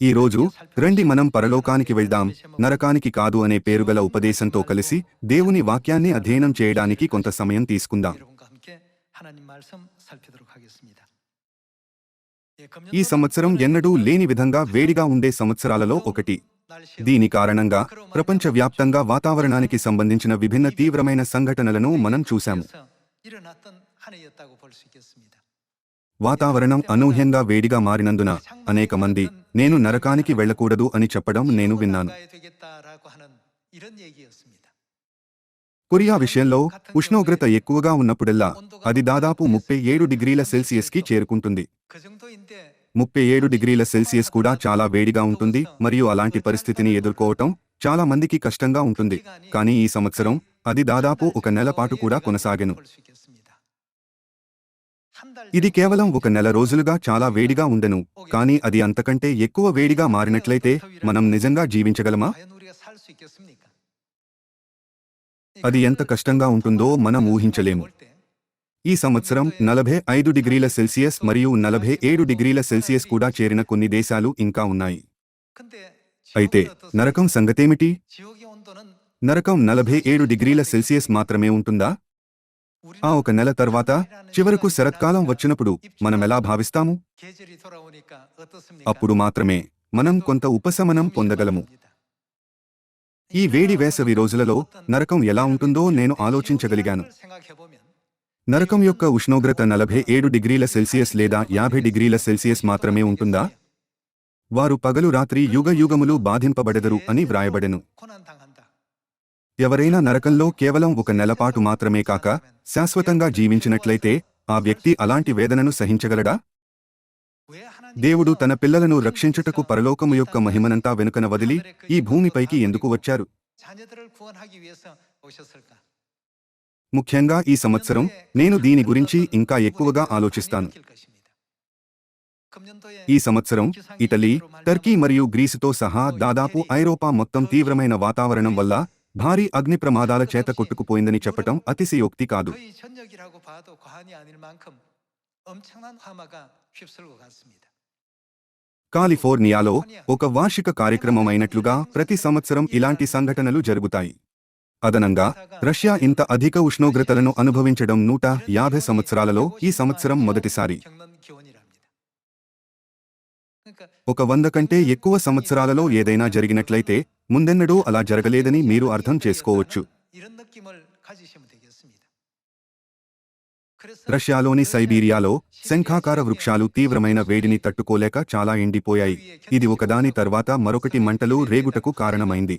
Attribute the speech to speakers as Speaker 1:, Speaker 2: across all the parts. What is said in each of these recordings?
Speaker 1: ఈ రోజు రండి మనం పరలోకానికి వెళ్దాం. నరకానికి కాదు అనే పేరుగల ఉపదేశంతో కలిసి దేవుని వాక్యాన్ని అధ్యయనం చేయడానికి కొంత సమయం తీసుకుందాం. ఈ సంవత్సరం ఎన్నడూ లేని విధంగా వేడిగా ఉండే సంవత్సరాలలో ఒకటి. దీని కారణంగా ప్రపంచవ్యాప్తంగా వాతావరణానికి సంబంధించిన విభిన్న తీవ్రమైన సంఘటనలను మనం చూశాము. వాతావరణం అనూహ్యంగా వేడిగా మారినందున అనేక మంది నేను నరకానికి వెళ్ళకూడదు అని చెప్పడం నేను విన్నాను. కొరియా విషయంలో ఉష్ణోగ్రత ఎక్కువగా ఉన్నప్పుడల్లా అది దాదాపు ముప్పై ఏడు డిగ్రీల సెల్సియస్కి చేరుకుంటుంది. ముప్పై ఏడు డిగ్రీల సెల్సియస్ కూడా చాలా వేడిగా ఉంటుంది మరియు అలాంటి పరిస్థితిని ఎదుర్కోవటం చాలా మందికి కష్టంగా ఉంటుంది. కానీ ఈ సంవత్సరం అది దాదాపు ఒక నెల పాటు కూడా కొనసాగను. ఇది కేవలం ఒక నెల రోజులుగా చాలా వేడిగా ఉండెను కానీ అది అంతకంటే ఎక్కువ వేడిగా మారినట్లయితే మనం నిజంగా జీవించగలమా? అది ఎంత కష్టంగా ఉంటుందో మనం ఊహించలేము. ఈ సంవత్సరం నలభై ఐదు డిగ్రీల సెల్సియస్ మరియు నలభై ఏడు డిగ్రీల సెల్సియస్ కూడా చేరిన కొన్ని దేశాలు ఇంకా ఉన్నాయి. అయితే నరకం సంగతేమిటి? నరకం నలభై ఏడు డిగ్రీల సెల్సియస్ మాత్రమే ఉంటుందా? ఆ ఒక నెల తర్వాత చివరకు శరత్కాలం వచ్చినప్పుడు
Speaker 2: మనం ఎలా భావిస్తాము?
Speaker 1: అప్పుడు మాత్రమే మనం కొంత ఉపశమనం పొందగలము. ఈ వేడి వేసవి రోజులలో నరకం ఎలా ఉంటుందో నేను ఆలోచించగలిగాను. నరకం యొక్క ఉష్ణోగ్రత నలభై ఏడు డిగ్రీల సెల్సియస్ లేదా యాభై డిగ్రీల సెల్సియస్ మాత్రమే ఉంటుందా? వారు పగలు రాత్రి యుగ యుగములు బాధింపబడెదరు అని వ్రాయబడెను. ఎవరైనా నరకంలో కేవలం ఒక నెలపాటు మాత్రమే కాక శాశ్వతంగా జీవించినట్లయితే ఆ వ్యక్తి అలాంటి వేదనను సహించగలడా? దేవుడు తన పిల్లలను రక్షించుటకు పరలోకము యొక్క మహిమనంతా వెనుకన వదిలి ఈ భూమిపైకి ఎందుకు వచ్చారు? ముఖ్యంగా ఈ సంవత్సరం నేను దీని గురించి ఇంకా ఎక్కువగా ఆలోచిస్తాను. ఈ సంవత్సరం ఇటలీ టర్కీ మరియు గ్రీసుతో సహా దాదాపు ఐరోపా మొత్తం తీవ్రమైన వాతావరణం వల్ల భారీ అగ్ని ప్రమాదాల చేత కొట్టుకుపోయిందని చెప్పటం అతిశయోక్తి కాదు. కాలిఫోర్నియాలో ఒక వార్షిక కార్యక్రమం అయినట్లుగా ప్రతి సంవత్సరం ఇలాంటి సంఘటనలు జరుగుతాయి. అదనంగా రష్యా ఇంత అధిక ఉష్ణోగ్రతలను అనుభవించడం నూట యాభై సంవత్సరాలలో ఈ సంవత్సరం మొదటిసారి. ఒక వంద కంటే ఎక్కువ సంవత్సరాలలో ఏదైనా జరిగినట్లయితే ముందెన్నడూ అలా జరగలేదని మీరు అర్థం చేసుకోవచ్చు. రష్యాలోని సైబీరియాలో శంఖాకార వృక్షాలు తీవ్రమైన వేడిని తట్టుకోలేక చాలా ఎండిపోయాయి. ఇది ఒకదాని తర్వాత మరొకటి మంటలు రేగుటకు కారణమైంది.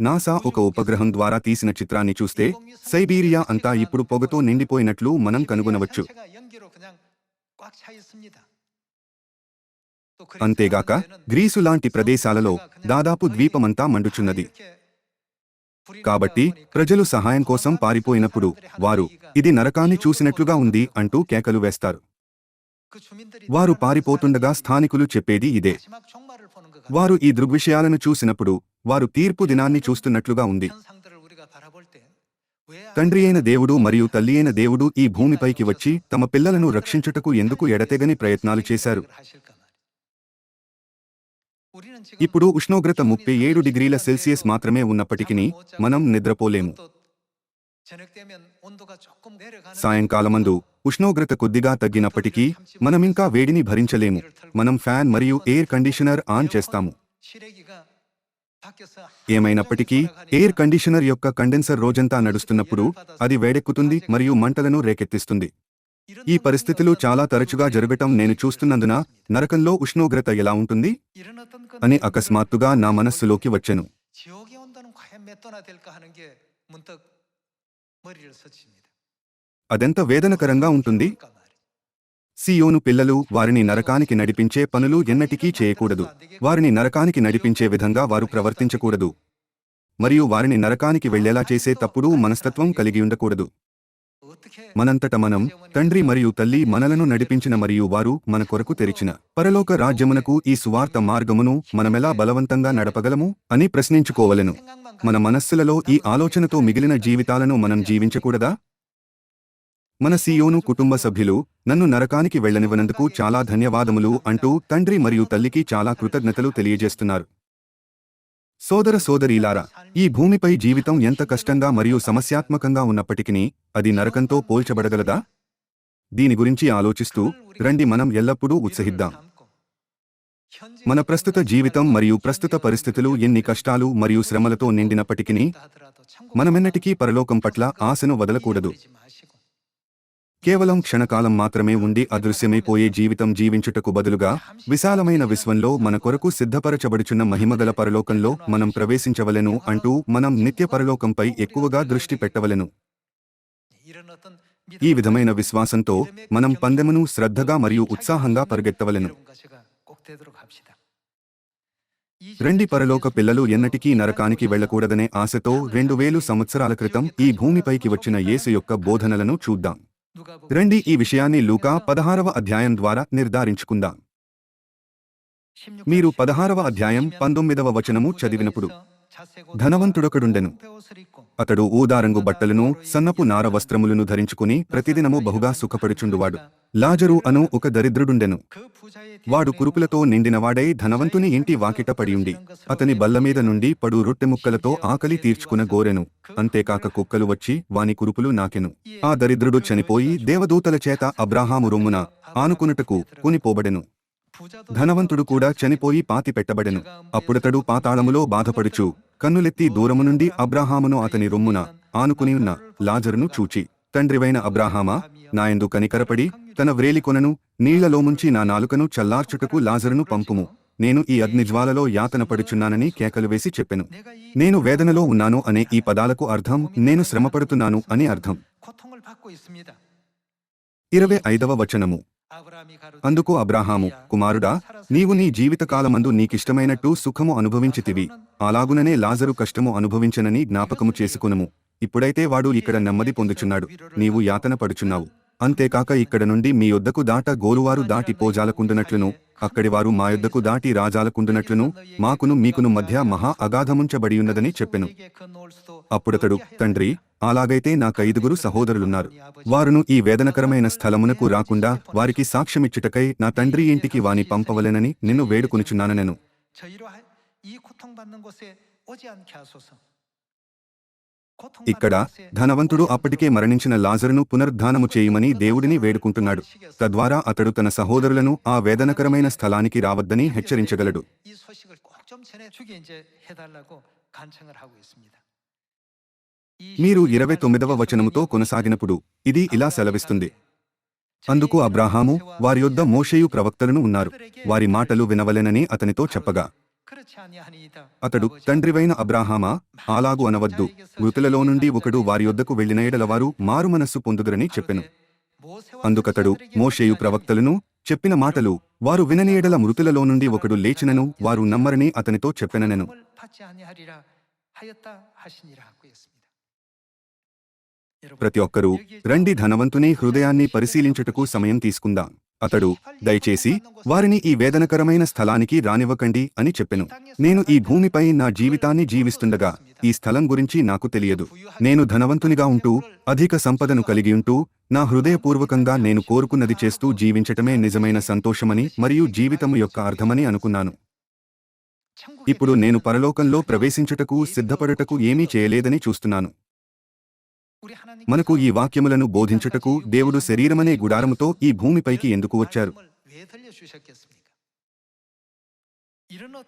Speaker 1: నాసా ఒక ఉపగ్రహం ద్వారా తీసిన చిత్రాన్ని చూస్తే సైబీరియా అంతా ఇప్పుడు పొగతో నిండిపోయినట్లు మనం కనుగొనవచ్చు. అంతేగాక గ్రీసు లాంటి ప్రదేశాలలో దాదాపు ద్వీపమంతా మండుచున్నది. కాబట్టి ప్రజలు సహాయం కోసం పారిపోయినప్పుడు వారు ఇది నరకాన్ని చూసినట్లుగా ఉంది అంటూ కేకలు వేస్తారు. వారు పారిపోతుండగా స్థానికులు చెప్పేది ఇదే. వారు ఈ దృగ్విషయాలను చూసినప్పుడు వారు తీర్పు దినాన్ని చూస్తున్నట్లుగా ఉంది. తండ్రి అయిన దేవుడు మరియు తల్లి అయిన దేవుడు ఈ భూమిపైకి వచ్చి తమ పిల్లలను రక్షించుటకు ఎందుకు ఎడతెగని ప్రయత్నాలు చేశారు. ఇప్పుడు ఉష్ణోగ్రత ముప్పై ఏడు డిగ్రీల సెల్సియస్ మాత్రమే ఉన్నప్పటికీ మనం నిద్రపోలేము. సాయంకాలమందు ఉష్ణోగ్రత కొద్దిగా తగ్గినప్పటికీ మనమింకా వేడిని భరించలేము. మనం ఫ్యాన్ మరియు ఎయిర్ కండిషనర్ ఆన్ చేస్తాము. ఏమైనప్పటికీ ఎయిర్ కండిషనర్ యొక్క కండెన్సర్ రోజంతా నడుస్తున్నప్పుడు అది వేడెక్కుతుంది మరియు మంటలను రేకెత్తిస్తుంది. ఈ పరిస్థితులు చాలా తరచుగా జరగటం నేను చూస్తున్నందున నరకంలో ఉష్ణోగ్రత ఎలా ఉంటుంది? అని అకస్మాత్తుగా నా మనస్సులోకి వచ్చెను. అదెంత వేదనకరంగా ఉంటుంది? సీయోను పిల్లలు వారిని నరకానికి నడిపించే పనులు ఎన్నటికీ చేయకూడదు. వారిని నరకానికి నడిపించే విధంగా వారు ప్రవర్తించకూడదు. మరియు వారిని నరకానికి వెళ్ళేలా చేసే తప్పుడు మనస్తత్వం కలిగి ఉండకూడదు. మనంతట మనం తండ్రి మరియు తల్లి మనలను నడిపించిన మరియు వారు మన కొరకు తెరిచిన పరలోక రాజ్యమునకు ఈ సువార్త మార్గమును మనమెలా బలవంతంగా నడపగలము అని ప్రశ్నించుకోవలను. మన మనస్సులలో ఈ ఆలోచనతో మిగిలిన జీవితాలను మనం జీవించకూడదా? మన సీయోను కుటుంబ సభ్యులు నన్ను నరకానికి వెళ్ళనివ్వనందుకు చాలా ధన్యవాదములు అంటూ తండ్రి మరియు తల్లికి చాలా కృతజ్ఞతలు తెలియజేస్తున్నారు. సోదర సోదరీలారా ఈ భూమిపై జీవితం ఎంత కష్టంగా మరియు సమస్యాత్మకంగా ఉన్నప్పటికీ అది నరకంతో పోల్చబడగలదా? దీని గురించి ఆలోచిస్తూ రండి మనం ఎల్లప్పుడూ ఉత్సహిద్దాం. మన ప్రస్తుత జీవితం మరియు ప్రస్తుత పరిస్థితులు ఎన్ని కష్టాలు మరియు శ్రమలతో నిండినప్పటికీ మనమెన్నటికీ పరలోకం పట్ల ఆశను వదలకూడదు. కేవలం క్షణకాలం మాత్రమే ఉండి అదృశ్యమైపోయే జీవితం జీవించుటకు బదులుగా విశాలమైన విశ్వంలో మన కొరకు సిద్ధపరచబడుచున్న మహిమగల పరలోకంలో మనం ప్రవేశించవలెను అంటూ మనం నిత్య పరలోకంపై ఎక్కువగా దృష్టి పెట్టవలెను. ఈ విధమైన విశ్వాసంతో మనం పందెమును శ్రద్ధగా మరియు ఉత్సాహంగా పరిగెత్తవలెను. రెండి పరలోక పిల్లలు ఎన్నటికీ నరకానికి వెళ్ళకూడదనే ఆశతో రెండు వేలు సంవత్సరాల క్రితం ఈ భూమిపైకి వచ్చిన యేసు యొక్క బోధనలను చూద్దాం. రండి ఈ విషయాన్ని లూకా పదహారవ అధ్యాయం ద్వారా నిర్ధారించుకుందాం. మీరు పదహారవ అధ్యాయం పంతొమ్మిదవ వచనము చదివినప్పుడు ధనవంతుడొకడుండెను. అతడు ఊదారంగు బట్టలను సన్నపు నార వస్త్రములను ధరించుకుని ప్రతిదినము బహుగా సుఖపడుచుండువాడు. లాజరు అను ఒక దరిద్రుడుండెను. వాడు కురుపులతో నిండినవాడై ధనవంతుని ఇంటి వాకిట పడియుండి అతని బల్లమీద నుండి పడు రొట్టె ముక్కలతో ఆకలి తీర్చుకున గోరెను. అంతేకాక కుక్కలు వచ్చి వాని కురుపులు నాకెను. ఆ దరిద్రుడు చనిపోయి దేవదూతల చేత అబ్రాహాము రొమ్మున ఆనుకునుటకు కునిపోబడెను. ధనవంతుడు కూడా చనిపోయి పాతి పెట్టబడెను అప్పుడతడు పాతాళములో బాధపడుచు కన్నులెత్తి దూరము నుండి అబ్రాహామును అతని రొమ్మున ఆనుకుని ఉన్న లాజరును చూచి తండ్రివైన అబ్రాహామా నాయందు కనికరపడి తన వ్రేలికొనను నీళ్ళలోముంచి నా నాలుకను చల్లార్చుటకు లాజరును పంపుము. నేను ఈ అగ్నిజ్వాలలో యాతన పడుచున్నానని కేకలు వేసి చెప్పెను. నేను వేదనలో ఉన్నాను అనే ఈ పదాలకు అర్థం నేను శ్రమపడుతున్నాను అని అర్థం. ఇరవై ఐదవ వచనము. అందుకు అబ్రాహాము కుమారుడా నీవు నీ జీవితకాలమందు నీకిష్టమైనట్టు సుఖము అనుభవించితివి అలాగుననే లాజరు కష్టము అనుభవించనని జ్ఞాపకము చేసుకునము. ఇప్పుడైతే వాడు ఇక్కడ నెమ్మది పొందుచున్నాడు. నీవు యాతన పడుచున్నావు. అంతేకాక ఇక్కడ నుండి మీ యొద్దకు దాట గోరువారు దాటి పోజాలకుండునట్లును అక్కడివారు మా యొద్దకు దాటి రాజాలకుండునట్లును మాకును మీకును మధ్య మహా అగాధముంచబడియున్నదని చెప్పెను. అప్పుడతడు తండ్రి అలాగైతే నాకైదుగురు సహోదరులున్నారు. వారును ఈ వేదనకరమైన స్థలమునకు రాకుండా వారికి సాక్ష్యమిచ్చుటకై నా తండ్రి ఇంటికి వాని పంపవలెనని నిన్ను వేడుకొనుచున్నానెను ఇక్కడ ధనవంతుడు అప్పటికే మరణించిన లాజరును పునరుద్ధానము చేయమని దేవుడిని వేడుకుంటున్నాడు. తద్వారా అతడు తన సహోదరులను ఆ వేదనకరమైన స్థలానికి రావద్దని హెచ్చరించగలడు. మీరు ఇరవై తొమ్మిదవ వచనముతో కొనసాగినప్పుడు ఇది ఇలా సెలవిస్తుంది. అందుకు అబ్రాహాము వారి యొద్ద మోషేయు ప్రవక్తలను ఉన్నారు. వారి మాటలు వినవలెనని అతనితో చెప్పగా అతడు తండ్రివైన అబ్రాహామా? అలాగు అనవద్దు. మృతులలో నుండి ఒకడు వారి యొద్దకు వెళ్ళిన ఎడలవారు మారుమనస్సు పొందుగరని చెప్పెను. అందుకతడు మోషేయు ప్రవక్తలను చెప్పిన మాటలు వారు విననీయడల మృతులలో నుండి ఒకడు లేచినను వారు నమ్మరని అతనితో
Speaker 2: చెప్పెనెను
Speaker 1: ప్రతి ఒక్కరూ రండి ధనవంతుని హృదయాన్ని పరిశీలించుటకు సమయం తీసుకుందాం. అతడు దయచేసి వారిని ఈ వేదనకరమైన స్థలానికి రానివ్వకండి అని చెప్పెను. నేను ఈ భూమిపై నా జీవితాన్ని జీవిస్తుండగా ఈ స్థలం గురించి నాకు తెలియదు. నేను ధనవంతునిగా ఉంటూ అధిక సంపదను కలిగి ఉంటూ నా హృదయపూర్వకంగా నేను కోరుకున్నది చేస్తూ జీవించటమే నిజమైన సంతోషమని మరియు జీవితము యొక్క అర్థమని అనుకున్నాను. ఇప్పుడు నేను పరలోకంలో ప్రవేశించుటకు సిద్ధపడటకు ఏమీ చేయలేదని చూస్తున్నాను. మనకు ఈ వాక్యములను బోధించుటకు దేవుడు శరీరమనే గుడారముతో ఈ భూమిపైకి ఎందుకు వచ్చారు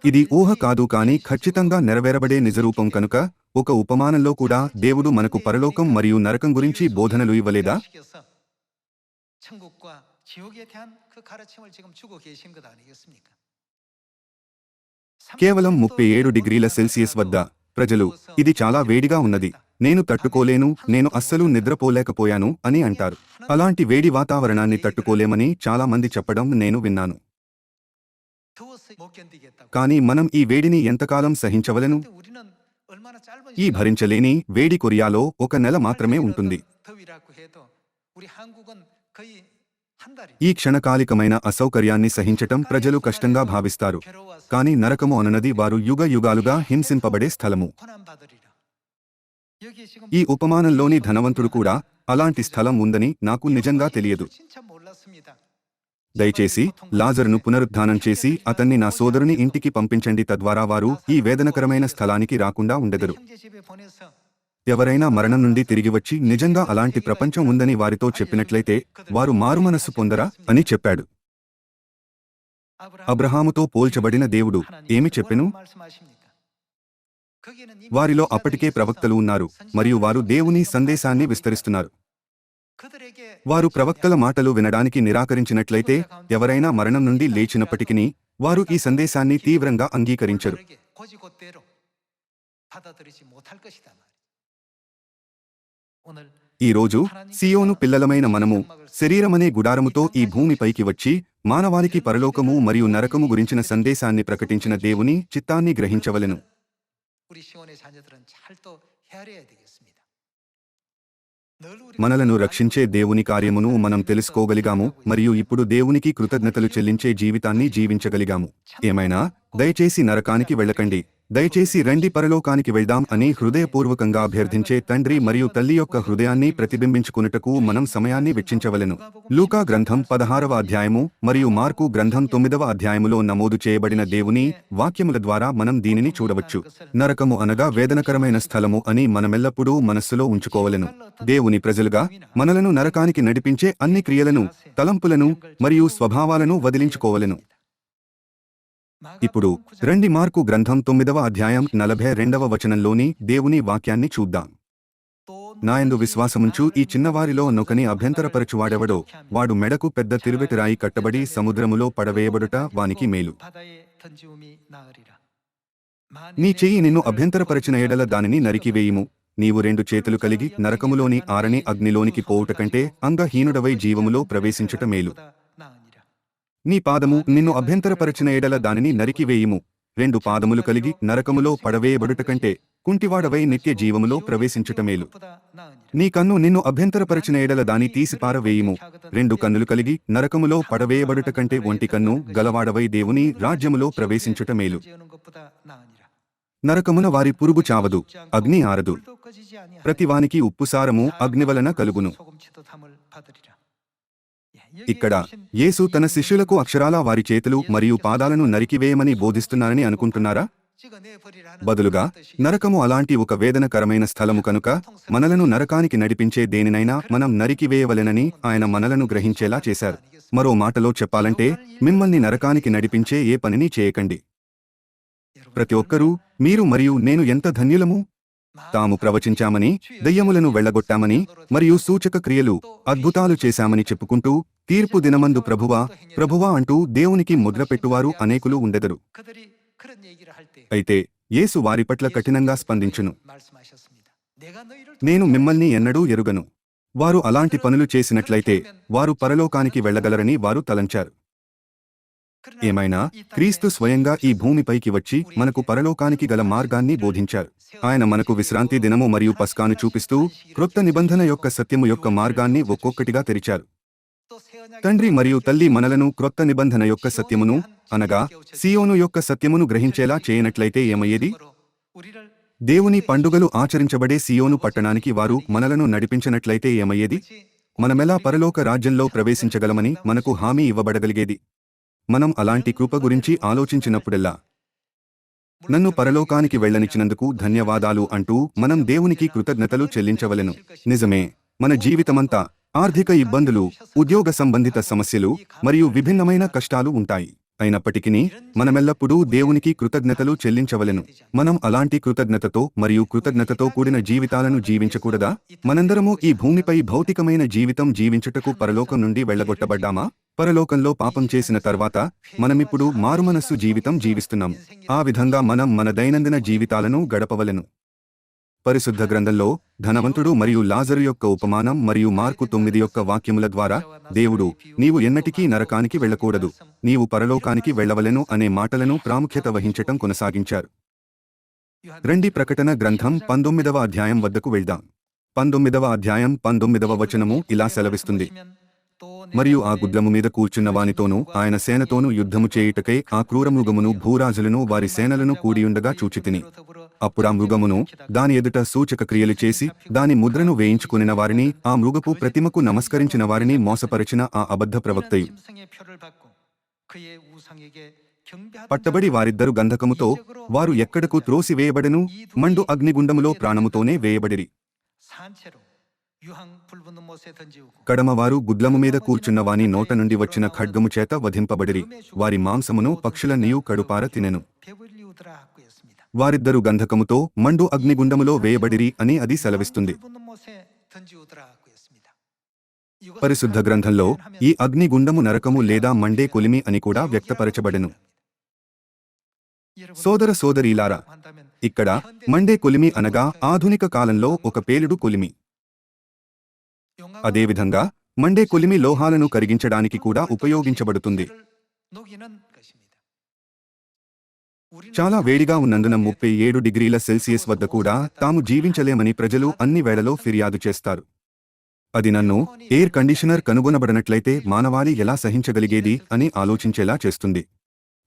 Speaker 1: ఇది ఊహ కాదు కానీ ఖచ్చితంగా నెరవేరబడే నిజరూపం కనుక ఒక ఉపమానంలో కూడా దేవుడు మనకు పరలోకం మరియు నరకం గురించి బోధనలు ఇవ్వలేదా కేవలం ముప్పై ఏడు డిగ్రీల సెల్సియస్ వద్ద ప్రజలు ఇది చాలా వేడిగా ఉన్నది నేను తట్టుకోలేను నేను అస్సలు నిద్రపోలేకపోయాను అని అంటారు. అలాంటి వేడి వాతావరణాన్ని తట్టుకోలేమని చాలామంది చెప్పడం నేను విన్నాను. కానీ మనం ఈ వేడిని ఎంతకాలం సహించవలను? ఈ భరించలేని వేడి కొరియాలో ఒక నెల మాత్రమే ఉంటుంది. ఈ క్షణకాలికమైన అసౌకర్యాన్ని సహించటం ప్రజలు కష్టంగా భావిస్తారు. కానీ నరకము అననది వారు యుగ యుగాలుగా హింసింపబడే స్థలము. ఈ ఉపమానంలోని ధనవంతుడు కూడా అలాంటి స్థలం ఉందని నాకు నిజంగా తెలియదు. దయచేసి లాజరును పునరుద్ధానం చేసి అతన్ని నా సోదరుని ఇంటికి పంపించండి తద్వారా వారు ఈ వేదనకరమైన స్థలానికి రాకుండా ఉండెదరు. ఎవరైనా మరణం నుండి తిరిగి వచ్చి నిజంగా అలాంటి ప్రపంచం ఉందని వారితో చెప్పినట్లయితే వారు మారుమనస్సు పొందరా అని చెప్పాడు. అబ్రహాముతో పోల్చబడిన దేవుడు ఏమి చెప్పెను? వారిలో అప్పటికే ప్రవక్తలు ఉన్నారు మరియు వారు దేవుని సందేశాన్ని విస్తరిస్తున్నారు. వారు ప్రవక్తల మాటలు వినడానికి నిరాకరించినట్లయితే ఎవరైనా మరణం నుండి లేచినప్పటికీ వారు ఈ సందేశాన్ని తీవ్రంగా అంగీకరించరు. ఈరోజు సియోను పిల్లలమైన మనము శరీరమనే గుడారముతో ఈ భూమిపైకి వచ్చి మానవాళికి పరలోకము మరియు నరకము గురించిన సందేశాన్ని ప్రకటించిన దేవుని చిత్తాన్ని గ్రహించవలెను. మనలను రక్షించే దేవుని కార్యమును మనం తెలుసుకోగలిగాము మరియు ఇప్పుడు దేవునికి కృతజ్ఞతలు చెల్లించే జీవితాన్ని జీవించగలిగాము. ఏమైనా దయచేసి నరకానికి వెళ్ళకండి. దయచేసి రండి పరలోకానికి వెళ్దాం అని హృదయపూర్వకంగా అభ్యర్థించే తండ్రి మరియు తల్లి యొక్క హృదయాన్ని ప్రతిబింబించుకున్నటకు మనం సమయాన్ని వెచ్చించవలెను. లూకా గ్రంథం పదహారవ అధ్యాయము మరియు మార్కు గ్రంథం తొమ్మిదవ అధ్యాయములో నమోదు చేయబడిన దేవుని వాక్యముల ద్వారా మనం దీనిని చూడవచ్చు. నరకము అనగా వేదనకరమైన స్థలము అని మనమెల్లప్పుడూ మనస్సులో ఉంచుకోవలెను. దేవుని ప్రజలుగా మనలను నరకానికి నడిపించే అన్ని క్రియలను తలంపులను మరియు స్వభావాలను వదిలించుకోవలెను. ఇప్పుడు రండి మార్కు గ్రంథం తొమ్మిదవ అధ్యాయం నలభై రెండవ వచనంలోని దేవుని వాక్యాన్ని చూద్దాం. నాయందు విశ్వాసముంచు ఈ చిన్నవారిలో నొకని అభ్యంతరపరచువాడెవడో వాడు మెడకు పెద్ద తిరువెతిరాయి కట్టబడి సముద్రములో పడవేయబడుట వానికి మేలు. నీ చెయ్యి నిన్ను అభ్యంతరపరచిన ఎడల దానిని నరికివేయుము. నీవు రెండు చేతులు కలిగి నరకములోని ఆరని అగ్నిలోనికి పోవుట కంటే అంగహీనుడవై జీవములో ప్రవేశించుట మేలు. నీ పాదము నిన్ను అభ్యంతరపరచిన ఎడల దానిని నరికివేయుము రెండు పాదములు కలిగి నరకములో పడవేయబడుట కంటే కుంటివాడవై నిత్య జీవములో
Speaker 2: ప్రవేశించటమేలు.
Speaker 1: నీ కన్ను నిన్ను అభ్యంతరపరచిన ఎడల దాని తీసి పారవేయుము. రెండు కన్నులు కలిగి నరకములో పడవేయబడుట కంటే ఒంటి కన్ను గలవాడవై దేవుని రాజ్యములో
Speaker 2: ప్రవేశించటమేలు.
Speaker 1: నరకమున వారి పురుగు చావదు అగ్ని ఆరదు. ప్రతివానికి ఉప్పుసారము అగ్ని వలన కలుగును. ఇక్కడ యేసు తన శిష్యులకు అక్షరాల వారి చేతులు మరియు పాదాలను నరికివేయమని బోధిస్తున్నారని అనుకుంటున్నారా? బదులుగా నరకము అలాంటి ఒక వేదనకరమైన స్థలము కనుక మనలను నరకానికి నడిపించే దేనినైనా మనం నరికివేయవలెనని ఆయన మనలను గ్రహించేలా చేశారు. మరో మాటలో చెప్పాలంటే మిమ్మల్ని నరకానికి నడిపించే ఏ పనిని చేయకండి. ప్రతి ఒక్కరూ మీరు మరియు నేను ఎంత ధన్యులము? తాము ప్రవచించామని దెయ్యములను వెళ్ళగొట్టామని మరియు సూచక క్రియలు అద్భుతాలు చేశామని చెప్పుకుంటూ తీర్పు దినమందు ప్రభువా ప్రభువా అంటూ దేవునికి ముద్రపెట్టువారు అనేకులు ఉండెదరు. అయితే యేసు వారి పట్ల కఠినంగా స్పందించును. నేను మిమ్మల్ని ఎన్నడూ ఎరుగను. వారు అలాంటి పనులు చేసినట్లయితే వారు పరలోకానికి వెళ్ళగలరని వారు తలంచారు. ఏమైనా? క్రీస్తు స్వయంగా ఈ భూమిపైకి వచ్చి మనకు పరలోకానికి గల మార్గాన్ని బోధించారు. ఆయన మనకు విశ్రాంతి దినము మరియు పస్కాను చూపిస్తూ క్రొత్త నిబంధన యొక్క సత్యము యొక్క మార్గాన్ని ఒక్కొక్కటిగా తెరిచారు. తండ్రి మరియు తల్లి మనలను క్రొత్త నిబంధన యొక్క సత్యమును అనగా సియోను యొక్క సత్యమును గ్రహించేలా చేయనట్లయితే ఏమయ్యేది? దేవుని పండుగలు ఆచరించబడే సియోను పట్టణానికి వారు మనలను నడిపించినట్లయితే ఏమయ్యేది? మనమెలా పరలోక రాజ్యంలో ప్రవేశించగలమని మనకు హామీ ఇవ్వబడగలిగేది? మనం అలాంటి కృప గురించి ఆలోచించినప్పుడెల్లా. నన్ను పరలోకానికి వెళ్ళనిచ్చినందుకు ధన్యవాదాలు అంటూ మనం దేవునికి కృతజ్ఞతలు చెల్లించవలెను. నిజమే మన జీవితమంతా ఆర్థిక ఇబ్బందులు ఉద్యోగ సంబంధిత సమస్యలు మరియు విభిన్నమైన కష్టాలు ఉంటాయి. అయినప్పటికీ మనమెల్లప్పుడూ దేవునికి కృతజ్ఞతలు చెల్లించవలెను. మనం అలాంటి కృతజ్ఞతతో మరియు కృతజ్ఞతతో కూడిన జీవితాలను జీవించకూడదా? మనందరము ఈ భూమిపై భౌతికమైన జీవితం జీవించుటకు పరలోకం నుండి వెళ్ళగొట్టబడ్డామా? పరలోకంలో పాపం చేసిన తర్వాత మనమిప్పుడు మారుమనస్సు జీవితం జీవిస్తున్నాం. ఆ విధంగా మనం మన దైనందిన జీవితాలను గడపవలెను. పరిశుద్ధ గ్రంథంలో ధనవంతుడు మరియు లాజరు యొక్క ఉపమానం మరియు మార్కు తొమ్మిది యొక్క వాక్యముల ద్వారా దేవుడు నీవు ఎన్నటికీ నరకానికి వెళ్ళకూడదు నీవు పరలోకానికి వెళ్ళవలెను అనే మాటలను ప్రాముఖ్యత వహించటం కొనసాగించారు. రెండి ప్రకటన గ్రంథం పంతొమ్మిదవ అధ్యాయం వద్దకు వెళ్దాం. పంతొమ్మిదవ అధ్యాయం పంతొమ్మిదవ వచనము ఇలా సెలవిస్తుంది. మరియు ఆ గుడ్లము మీద కూర్చున్న వానితోనూ ఆయన సేనతోనూ యుద్ధము చేయుటకై ఆ క్రూరమృగమును భూరాజులను వారి సేనలను కూడియుండగా చూచితిని. అప్పుడా మృగమును దాని ఎదుట సూచక క్రియలు చేసి దాని ముద్రను వేయించుకుని వారిని ఆ మృగపు ప్రతిమకు నమస్కరించిన వారిని మోసపరిచిన ఆ అబద్ధ
Speaker 2: ప్రవక్త
Speaker 1: పట్టబడి వారిద్దరు గంధకముతో వారు ఎక్కడకు త్రోసివేయబడెను మండు అగ్నిగుండములో ప్రాణముతోనే వేయబడిరి. కడమవారు గుడ్లము మీద కూర్చున్న వాని నోట నుండి వచ్చిన ఖడ్గము చేత వధింపబడిరి. వారి మాంసమును పక్షుల నీయు కడుపార తినెను. వారిద్దరు గంధకముతో మండు అగ్నిగుండములో వేయబడిరి అని అది సెలవిస్తుంది. పరిశుద్ధ గ్రంథంలో ఈ అగ్నిగుండము నరకము లేదా మండే కొలిమి అని కూడా వ్యక్తపరచబడెను. సోదర సోదరీలారా ఇక్కడ మండే కొలిమి అనగా ఆధునిక కాలంలో ఒక పేలుడు కొలిమి. అదేవిధంగా మండే కొలిమి లోహాలను కరిగించడానికి కూడా ఉపయోగించబడుతుంది. చాలా వేడిగా ఉన్నందున ముప్పై ఏడు డిగ్రీల సెల్సియస్ వద్ద కూడా తాము జీవించలేమని ప్రజలు అన్ని వేళలో ఫిర్యాదు చేస్తారు. అది నన్ను ఎయిర్ కండిషనర్ కనుగొనబడినట్లయితే మానవాళి ఎలా సహించగలిగేది అని ఆలోచించేలా చేస్తుంది.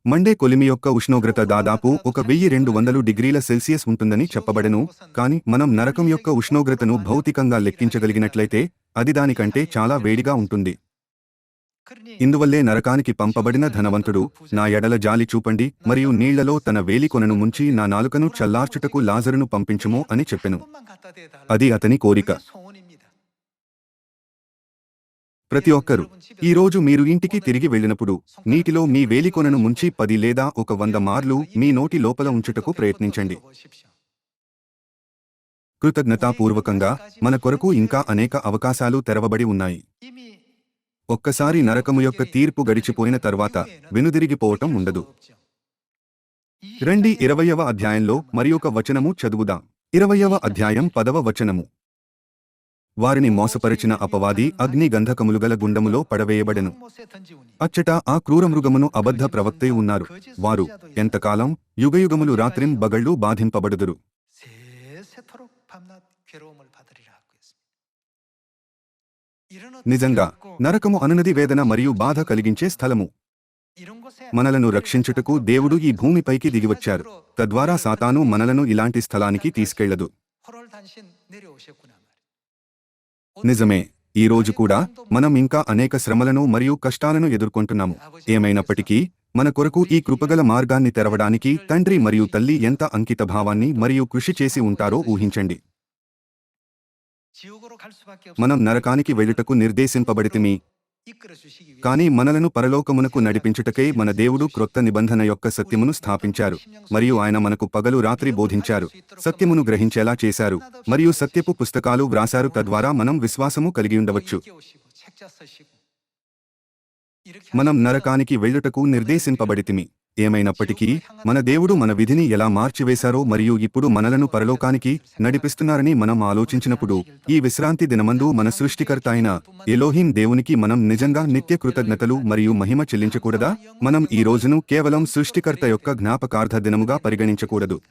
Speaker 1: మండే కొలిమి యొక్క ఉష్ణోగ్రత దాదాపు ఒక వెయ్యి రెండు వందలు డిగ్రీల సెల్సియస్ ఉంటుందని చెప్పబడెను. కాని మనం నరకం యొక్క ఉష్ణోగ్రతను భౌతికంగా లెక్కించగలిగినట్లయితే అది దానికంటే చాలా వేడిగా ఉంటుంది. ఇందువల్లే నరకానికి పంపబడిన ధనవంతుడు నా ఎడల జాలి చూపండి మరియు నీళ్ళలో తన వేలికొనను ముంచి నా నాలుకను చల్లార్చుటకు లాజరును పంపించుము అని చెప్పెను. అది అతని కోరిక. ప్రతి ఒక్కరూ ఈరోజు మీరు ఇంటికి తిరిగి వెళ్ళినప్పుడు నీటిలో మీ వేలికొనను ముంచి పది లేదా ఒక వంద మార్లు మీ నోటి లోపల ఉంచుటకు ప్రయత్నించండి. కృతజ్ఞతాపూర్వకంగా మన కొరకు ఇంకా అనేక అవకాశాలు తెరవబడి ఉన్నాయి. ఒక్కసారి నరకము యొక్క తీర్పు గడిచిపోయిన తర్వాత వెనుదిరిగిపోవటం ఉండదు. రండి ఇరవయవ అధ్యాయంలో మరియొక వచనము చదువుదాం. ఇరవయవ అధ్యాయం పదవ వచనము. వారిని మోసపరిచిన అపవాది అగ్ని గంధకములు గల గుండములో పడవేయబడెను. అచ్చట ఆ క్రూరమృగమును అబద్ధ ప్రవక్తే ఉన్నారు. వారు ఎంతకాలం? యుగయుగములు రాత్రిం బగళ్ళు బాధింపబడుదురు. నిజంగా నరకము అనునది వేదన మరియు బాధ కలిగించే స్థలము. మనలను రక్షించుటకు దేవుడు ఈ భూమిపైకి దిగివచ్చారు. తద్వారా సాతాను మనలను ఇలాంటి స్థలానికి
Speaker 2: తీసుకెళ్ళదు.
Speaker 1: నిజమే ఈ రోజు కూడా మనం ఇంకా అనేక శ్రమలను మరియు కష్టాలను ఎదుర్కొంటున్నాము. ఏమైనప్పటికీ మన కొరకు ఈ కృపగల మార్గాన్ని తెరవడానికి తండ్రి మరియు తల్లి ఎంత అంకిత భావాన్ని మరియు కృషి చేసి ఉంటారో ఊహించండి. మనం నరకానికి వెళ్ళుటకు నిర్దేశింపబడితిమి. కానీ మనలను పరలోకమునకు నడిపించుటకై మన దేవుడు క్రొత్త నిబంధన యొక్క సత్యమును స్థాపించారు. మరియు ఆయన మనకు పగలు రాత్రి బోధించారు. సత్యమును గ్రహించేలా చేశారు. మరియు సత్యపు పుస్తకాలు వ్రాసారు తద్వారా మనం విశ్వాసము కలిగి ఉండవచ్చు. మనం నరకానికి వెళ్ళుటకు నిర్దేశింపబడితిమి. ఏమైనప్పటికీ మన దేవుడు మన విధిని ఎలా మార్చివేశారో మరియు ఇప్పుడు మనలను పరలోకానికి నడిపిస్తున్నారని మనం ఆలోచించినప్పుడు ఈ విశ్రాంతి దినమందు మన సృష్టికర్త అయిన ఎలోహిన్ దేవునికి మనం నిజంగా నిత్య కృతజ్ఞతలు మరియు మహిమ చెల్లించకూడదా? మనం ఈ రోజును కేవలం సృష్టికర్త యొక్క జ్ఞాపకార్థ దినముగా పరిగణించకూడదు.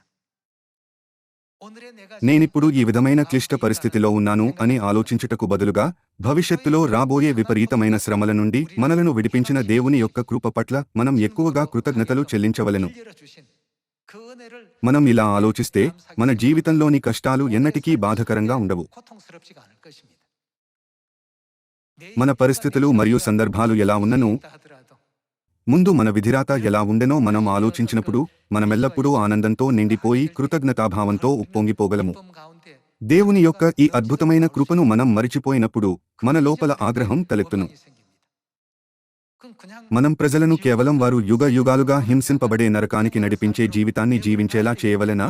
Speaker 1: నేనిప్పుడు ఈ విధమైన క్లిష్ట పరిస్థితిలో ఉన్నాను అని ఆలోచించుటకు బదులుగా భవిష్యత్తులో రాబోయే విపరీతమైన శ్రమల నుండి మనలను విడిపించిన దేవుని యొక్క కృప పట్ల మనం ఎక్కువగా కృతజ్ఞతలు చెల్లించవలను. మనం ఇలా ఆలోచిస్తే మన జీవితంలోని కష్టాలు ఎన్నటికీ బాధకరంగా ఉండవు. మన పరిస్థితులు మరియు సందర్భాలు ఎలా ఉన్ననో ముందు మన విధిరాత ఎలా ఉండెనో మనం ఆలోచించినప్పుడు మనమెల్లప్పుడూ ఆనందంతో నిండిపోయి కృతజ్ఞతాభావంతో ఉప్పొంగిపోగలము. దేవుని యొక్క ఈ అద్భుతమైన కృపను మనం మరిచిపోయినప్పుడు మన లోపల ఆగ్రహం తలెత్తును. మనం ప్రజలను కేవలం వారు యుగ యుగాలుగా హింసింపబడే నరకానికి నడిపించే జీవితాన్ని జీవించేలా చేయవలెనా?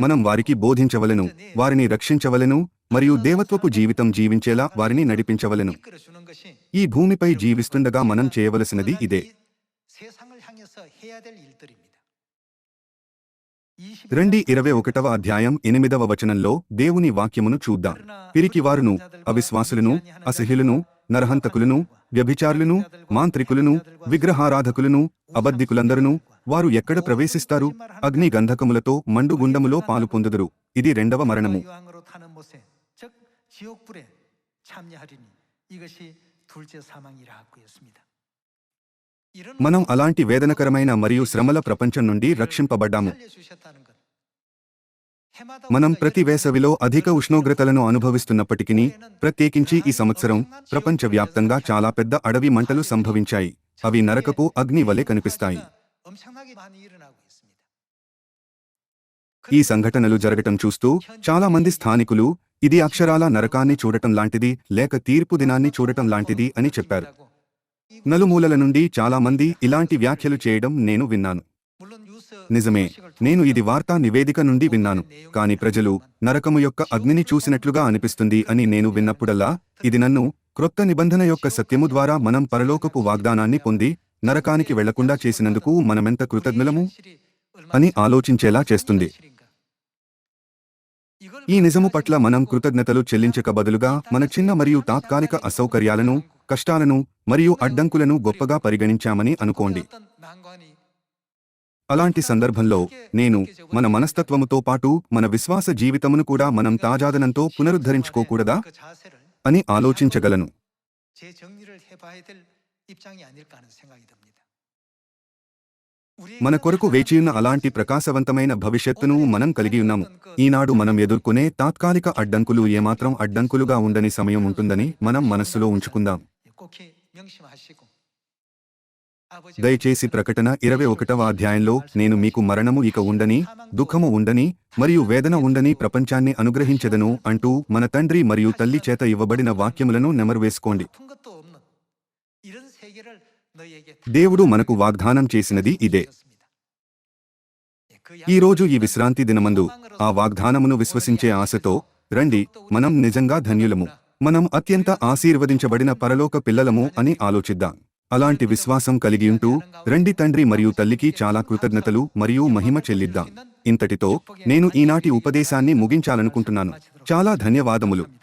Speaker 1: మనం వారికి బోధించవలను వారిని రక్షించవలను మరియు దేవత్వపు జీవితం జీవించేలా వారిని నడిపించవలను. ఈ భూమిపై జీవిస్తుండగా మనం చేయవలసినది ఇదే. రెండు ఇరవై ఒకటవ అధ్యాయం ఎనిమిదవ వచనంలో దేవుని వాక్యమును చూద్దాం. పిరికివారును అవిశ్వాసులను అసహ్యులను నరహంతకులను వ్యభిచారులను మాంత్రికులను విగ్రహారాధకులను అబద్ధికులందరూ వారు ఎక్కడ ప్రవేశిస్తారు? అగ్ని గంధకములతో మండుగుండములో పాలు పొందుదురు. ఇది రెండవ మరణము. మనం అలాంటి వేదనకరమైన మరియు శ్రమల ప్రపంచం నుండి రక్షింపబడ్డాము. మనం ప్రతి వేసవిలో అధిక ఉష్ణోగ్రతలను అనుభవిస్తున్నప్పటికీ ప్రత్యేకించి ఈ సంవత్సరం ప్రపంచవ్యాప్తంగా చాలా పెద్ద అడవి మంటలు సంభవించాయి. అవి నరకపు అగ్ని వలె కనిపిస్తాయి. ఈ సంఘటనలు జరగటం చూస్తూ చాలా మంది స్థానికులు ఇది అక్షరాల నరకాన్ని చూడటం లాంటిది లేక తీర్పు దినాన్ని చూడటం లాంటిది అని చెప్పారు నలుమూలల నుండి చాలా మంది ఇలాంటి వ్యాఖ్యలు చేయడం నేను విన్నాను నిజమే నేను ఇది వార్తా నివేదిక నుండి విన్నాను కాని ప్రజలు నరకము యొక్క అగ్నిని చూసినట్లుగా అనిపిస్తుంది అని నేను విన్నప్పుడల్లా ఇది నన్ను క్రొత్త నిబంధన యొక్క సత్యము ద్వారా మనం పరలోకపు వాగ్దానాన్ని పొంది నరకానికి వెళ్ళకుండా చేసినందుకు మనమెంత కృతజ్ఞులము? అని ఆలోచించేలా చేస్తుంది. ఈ నిజము పట్ల మనం కృతజ్ఞతలు చెల్లించక బదులుగా మన చిన్న మరియు తాత్కాలిక అసౌకర్యాలను కష్టాలను మరియు అడ్డంకులను గొప్పగా పరిగణించామని అనుకోండి. అలాంటి సందర్భంలో నేను మన మనస్తత్వముతో పాటు మన విశ్వాస జీవితమును కూడా మనం తాజాదనంతో పునరుద్ధరించుకోకూడదా? అని ఆలోచించగలను. మన కొరకు వేచియున్న అలాంటి ప్రకాశవంతమైన భవిష్యత్తును మనం కలిగి ఉన్నాము ఈనాడు మనం ఎదుర్కొనే తాత్కాలిక అడ్డంకులు ఏమాత్రం అడ్డంకులుగా ఉండని సమయం ఉంటుందని మనం మనస్సులో ఉంచుకుందాం. దయచేసి ప్రకటన ఇరవై ఒకటవ అధ్యాయంలో నేను మీకు మరణము ఇక ఉండని దుఃఖము ఉండని మరియు వేదన ఉండని ప్రపంచాన్ని అనుగ్రహించెదను అంటూ మన తండ్రి మరియు తల్లి చేత ఇవ్వబడిన వాక్యములను నెమరువేసుకోండి దేవుడు మనకు వాగ్దానం చేసినది ఇదే. ఈ రోజు ఈ విశ్రాంతి దినమందు ఆ వాగ్దానమును విశ్వసించే ఆశతో రండి మనం నిజంగా ధన్యులము. మనం అత్యంత ఆశీర్వదించబడిన పరలోక పిల్లలము అని ఆలోచిద్దాం. అలాంటి విశ్వాసం కలిగియుంటూ రండి తండ్రి మరియు తల్లికి చాలా కృతజ్ఞతలు మరియు మహిమ చెల్లిద్దాం. ఇంతటితో నేను ఈనాటి ఉపదేశాన్ని ముగించాలనుకుంటున్నాను. చాలా ధన్యవాదములు.